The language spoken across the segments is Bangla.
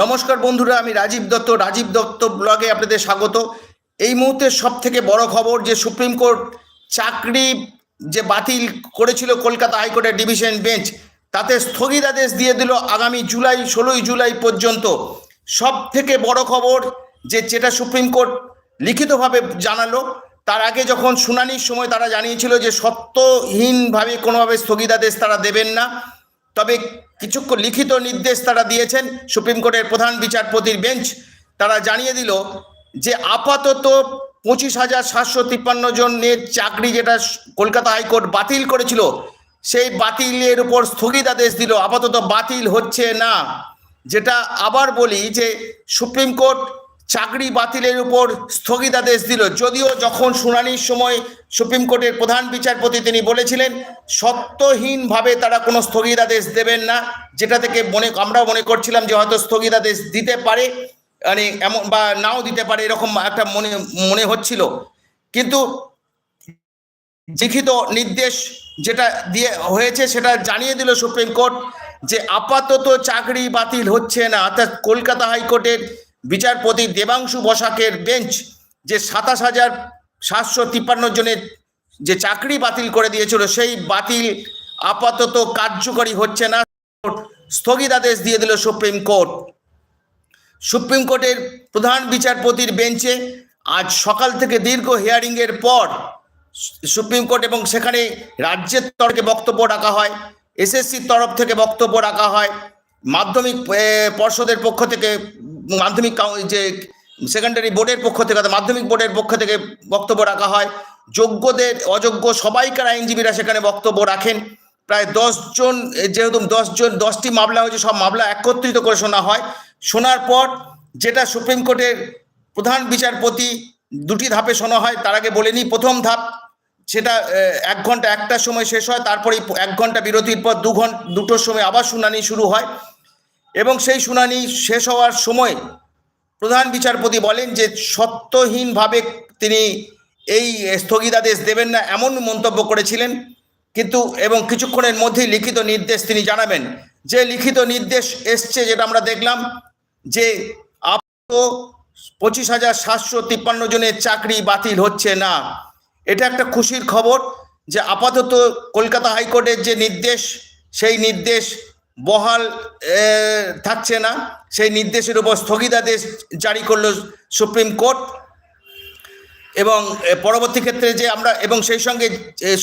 নমস্কার বন্ধুরা, আমি রাজীব দত্ত রাজীব দত্ত ব্লগে আপনাদের স্বাগত। এই মুহূর্তে সব থেকে বড় খবর যে সুপ্রিম কোর্ট চাকরি যে বাতিল করেছিল কলকাতা হাইকোর্টের ডিভিশন বেঞ্চ, তাতে স্থগিতাদেশ দিয়ে দিল আগামী জুলাই, ষোলোই জুলাই পর্যন্ত। সব থেকে বড় খবর যে যেটা সুপ্রিম কোর্ট লিখিতভাবে জানালো, তার আগে যখন শুনানির সময় তারা জানিয়েছিল যে সত্যহীনভাবে কোনোভাবে স্থগিতাদেশ তারা দেবেন না তবে কিছুক্ষণ লিখিত নির্দেশ তারা দিয়েছেন। সুপ্রিম কোর্টের প্রধান বিচারপতির বেঞ্চ তারা জানিয়ে দিল যে আপাতত পঁচিশ হাজার সাতশো তিপ্পান্ন জনের চাকরি যেটা কলকাতা হাইকোর্ট বাতিল করেছিল, সেই বাতিলের উপর স্থগিতাদেশ দিল। আপাতত বাতিল হচ্ছে না। যেটা আবার বলি যে সুপ্রিম কোর্ট চাকরি বাতিলের উপর স্থগিতাদেশ দিল। যদিও যখন শুনানির সময় সুপ্রিম কোর্টের প্রধান বিচারপতি তিনি বলেছিলেন, সত্যহীনভাবে তারা কোনো স্থগিতাদেশ দেবেন না, যেটা থেকে মনে, আমরাও মনে করছিলাম যে হয়তো স্থগিতাদেশ দিতে পারে মানে এমন বা নাও দিতে পারে, এরকম একটা মনে মনে হচ্ছিল। কিন্তু লিখিত নির্দেশ যেটা দিয়ে হয়েছে সেটা জানিয়ে দিল সুপ্রিম কোর্ট যে আপাতত চাকরি বাতিল হচ্ছে না, অর্থাৎ কলকাতা হাইকোর্টের বিচারপতি দেবাংশু বসাকের বেঞ্চ যে সাতাশ হাজার সাতশো তিপ্পান্ন জনের যে চাকরি বাতিল করে দিয়েছিল, সেই বাতিল আপাতত কার্যকরী হচ্ছে না। স্থগিতাদেশ দিয়ে দিল সুপ্রিম কোর্ট। সুপ্রিম কোর্টের প্রধান বিচারপতির বেঞ্চে আজ সকাল থেকে দীর্ঘ হিয়ারিংয়ের পর সুপ্রিম কোর্ট এবং সেখানে রাজ্যের তরফে বক্তব্য রাখা হয়, এসএসসির তরফ থেকে বক্তব্য রাখা হয়, মাধ্যমিক পর্ষদের পক্ষ থেকে মাধ্যমিক যে সেকেন্ডারি বোর্ডের পক্ষ থেকে মাধ্যমিক বোর্ডের পক্ষ থেকে বক্তব্য রাখা হয়। যোগ্যদের, অযোগ্য সবাইকার আইনজীবীরা সেখানে বক্তব্য রাখেন। প্রায় জন যেহেতু জন, দশটি মামলা হয়েছে, সব মামলা একত্রিত করে শোনা হয়। শোনার পর যেটা সুপ্রিম কোর্টের প্রধান বিচারপতি দুটি ধাপে শোনা হয়, তার আগে বলে নিই, প্রথম ধাপ সেটা এক ঘণ্টা একটার সময় শেষ হয়, তারপরে এক ঘণ্টা বিরতির পর দু ঘণ্টা, দুটোর সময় আবার শুনানি শুরু হয়। এবং সেই শুনানি শেষ হওয়ার সময় প্রধান বিচারপতি বলেন যে সত্যহীনভাবে তিনি এই স্থগিতাদেশ দেবেন না, এমন মন্তব্য করেছিলেন। কিন্তু, এবং কিছুক্ষণের মধ্যেই লিখিত নির্দেশ তিনি জানাবেন। যে লিখিত নির্দেশ এসছে যেটা আমরা দেখলাম যে আপাতত পঁচিশ হাজার সাতশো তিপ্পান্ন জনের চাকরি বাতিল হচ্ছে না। এটা একটা খুশির খবর যে আপাতত কলকাতা হাইকোর্টের যে নির্দেশ, সেই নির্দেশ বহাল থাকছে না। সেই নির্দেশের উপর স্থগিতাদেশ জারি করল সুপ্রিম কোর্ট। এবং পরবর্তী ক্ষেত্রে যে আমরা, এবং সেই সঙ্গে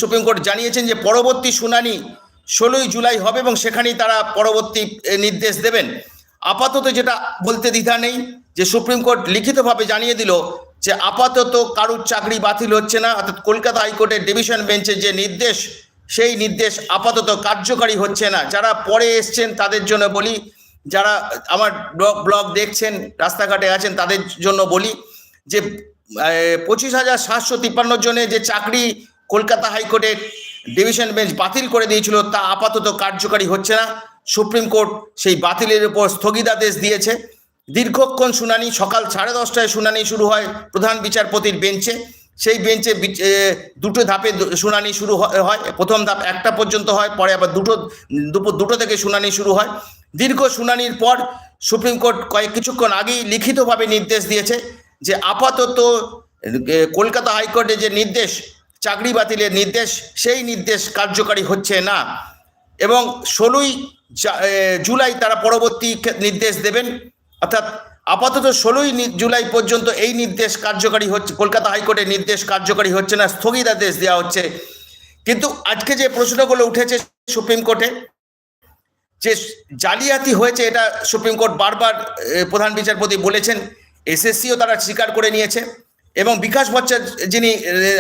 সুপ্রিম কোর্ট জানিয়েছেন যে পরবর্তী শুনানি ষোলোই জুলাই হবে এবং সেখানেই তারা পরবর্তী নির্দেশ দেবেন। আপাতত যেটা বলতে দ্বিধা নেই, যে সুপ্রিম কোর্ট লিখিতভাবে জানিয়ে দিল যে আপাতত কারুর চাকরি বাতিল হচ্ছে না। অর্থাৎ কলকাতা হাইকোর্টের ডিভিশন বেঞ্চের যে নির্দেশ সেই নির্দেশ আপাতত কার্যকারী হচ্ছে না। যারা পরে এসছেন তাদের জন্য বলি, যারা আমার ব্লগ দেখছেন, রাস্তাঘাটে আছেন তাদের জন্য বলি যে পঁচিশ হাজার সাতশো তিপ্পান্ন জনের যে চাকরি কলকাতা হাইকোর্টের ডিভিশন বেঞ্চ বাতিল করে দিয়েছিল তা আপাতত কার্যকারী হচ্ছে না। সুপ্রিম কোর্ট সেই বাতিলের উপর স্থগিতাদেশ দিয়েছে। দীর্ঘক্ষণ শুনানি, সকাল সাড়ে দশটায় শুনানি শুরু হয় প্রধান বিচারপতির বেঞ্চে। সেই বেঞ্চে দুটো ধাপে শুনানি শুরু হয়। প্রথম ধাপ একটা পর্যন্ত হয়, পরে আবার দুটো দুপুর দুটো থেকে শুনানি শুরু হয়। দীর্ঘ শুনানির পর সুপ্রিম কোর্ট কয়েক কিছুক্ষণ আগেই লিখিতভাবে নির্দেশ দিয়েছে যে আপাতত কলকাতা হাইকোর্টের যে নির্দেশ, চাকরি বাতিলের নির্দেশ, সেই নির্দেশ কার্যকারী হচ্ছে না। এবং ষোলোই জুলাই তারা পরবর্তী নির্দেশ দেবেন। অর্থাৎ আপাতত ষোলোই জুলাই পর্যন্ত এই নির্দেশ কার্যকারী হচ্ছে, কলকাতা হাইকোর্টের নির্দেশ কার্যকারী হচ্ছে না, স্থগিতাদেশ দেওয়া হচ্ছে। কিন্তু আজকে যে প্রশ্নগুলো উঠেছে সুপ্রিম কোর্টে, যে জালিয়াতি হয়েছে এটা সুপ্রিম কোর্ট বারবার প্রধান বিচারপতি বলেছেন, এসএসসিও তারা স্বীকার করে নিয়েছে। এবং বিকাশ ভট্টাচার্য যিনি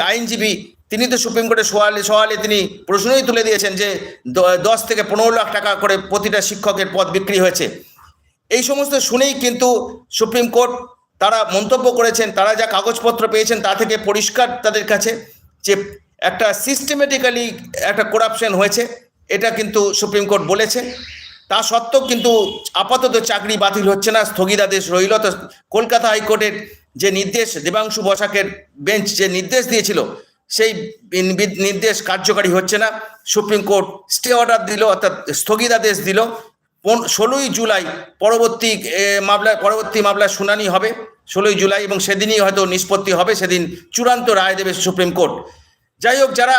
আইনজীবী, তিনি তো সুপ্রিম কোর্টে সওয়ালে সওয়ালে তিনি প্রশ্নই তুলে দিয়েছেন যে দশ থেকে পনেরো লাখ টাকা করে প্রতিটা শিক্ষকের পদ বিক্রি হয়েছে। এই সমস্ত শুনেই কিন্তু সুপ্রিম কোর্ট তারা মন্তব্য করেছেন, তারা যা কাগজপত্র পেয়েছেন তা থেকে পরিষ্কার তাদের কাছে যে একটা সিস্টেমেটিক্যালি একটা করাপশন হয়েছে, এটা কিন্তু সুপ্রিম কোর্ট বলেছে। তা সত্ত্বেও কিন্তু আপাতত চাকরি বাতিল হচ্ছে না, স্থগিতাদেশ রইল। তো কলকাতা হাইকোর্টের যে নির্দেশ, দেবাংশু বসাকের বেঞ্চ যে নির্দেশ দিয়েছিল, সেই নির্দেশ কার্যকারী হচ্ছে না। সুপ্রিম কোর্ট স্টে অর্ডার দিল, অর্থাৎ স্থগিতাদেশ দিল। ষোলোই জুলাই পরবর্তী মামলায় পরবর্তী মামলার শুনানি হবে, ষোলোই জুলাই, এবং সেদিনই হয়তো নিষ্পত্তি হবে, সেদিন চূড়ান্ত রায় দেবে সুপ্রিম কোর্ট। যাই হোক, যারা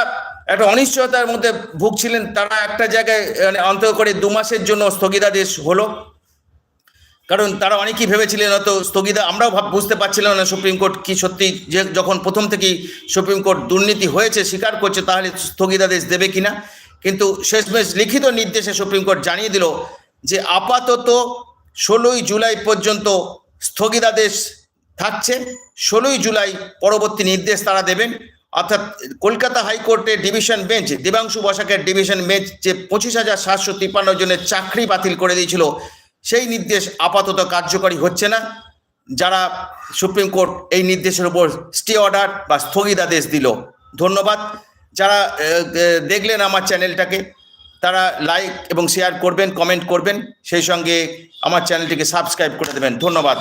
একটা অনিশ্চয়তার মধ্যে ভুগছিলেন, তারা একটা জায়গায় মানে অন্তত করে দু মাসের জন্য স্থগিতাদেশ হলো। কারণ তারা অনেকেই ভেবেছিলেন হয়তো স্থগিতা, আমরাও ভাব বুঝতে পারছিলাম না সুপ্রিম কোর্ট কি সত্যি যে যখন প্রথম থেকেই সুপ্রিম কোর্ট দুর্নীতি হয়েছে, স্বীকার করছে, তাহলে স্থগিতাদেশ দেবে কিনা। কিন্তু শেষমেশ লিখিত নির্দেশে সুপ্রিম কোর্ট জানিয়ে দিল যে আপাতত ষোলোই জুলাই পর্যন্ত স্থগিতাদেশ থাকছে। ষোলোই জুলাই পরবর্তী নির্দেশ তারা দেবেন। অর্থাৎ কলকাতা হাইকোর্টের ডিভিশন বেঞ্চ, দেবাংশু বসাকের ডিভিশন বেঞ্চ যে পঁচিশ হাজার সাতশো তিপ্পান্ন জনের চাকরি বাতিল করে দিয়েছিল, সেই নির্দেশ আপাতত কার্যকরী হচ্ছে না। যারা সুপ্রিম কোর্ট এই নির্দেশের উপর স্টে অর্ডার বা স্থগিতাদেশ দিল, ধন্যবাদ। যারা দেখলেন আমার চ্যানেলটাকে তারা লাইক এবং শেয়ার করবেন কমেন্ট করবেন। সেই সঙ্গে আমার চ্যানেলটিকে সাবস্ক্রাইব করে দেবেন। ধন্যবাদ।